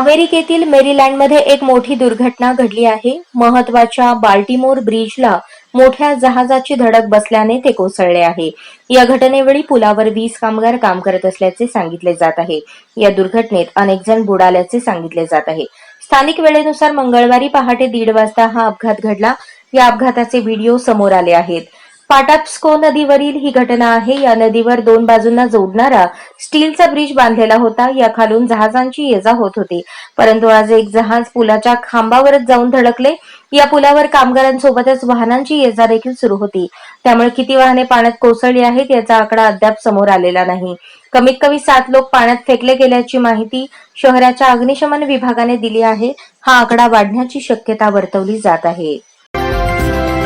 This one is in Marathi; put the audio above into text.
अमेरिकेतील मेरीलँडमध्ये एक मोठी दुर्घटना घडली आहे. महत्त्वाच्या बाल्टिमोर ब्रिजला मोठ्या जहाजाची धडक बसल्याने ते कोसळले आहे. या घटनेवेळी पुलावर वीस कामगार काम करत असल्याचे सांगितले जात आहे. या दुर्घटनेत अनेक जण बुडाल्याचे सांगितले जात आहे. स्थानिक वेळेनुसार मंगळवारी पहाटे दीड वाजता हा अपघात घडला. या अपघाताचे व्हिडिओ समोर आले आहेत. पाटाप्स्को नदीवरील ही घटना आहे. या नदीवर दोन बाजूंना जोडणारा स्टीलचा ब्रिज बांधलेला होता. या खालून जहाजांची ये जा होत होती. परंतु आज एक जहाज पुलाच्या खांबावरच जाऊन धडकले. या पुलावर कामगारांसोबतच वाहनांची ये जा देखील सुरू होती. त्यामुळे किती वाहने पाण्यात कोसळली आहेत याचा आकडा अद्याप समोर आलेला नाही. कमीत कमी सात लोक पाण्यात फेकले गेल्याची माहिती शहराच्या अग्निशमन विभागाने दिली आहे. हा आकडा वाढण्याची शक्यता वर्तवली जात आहे.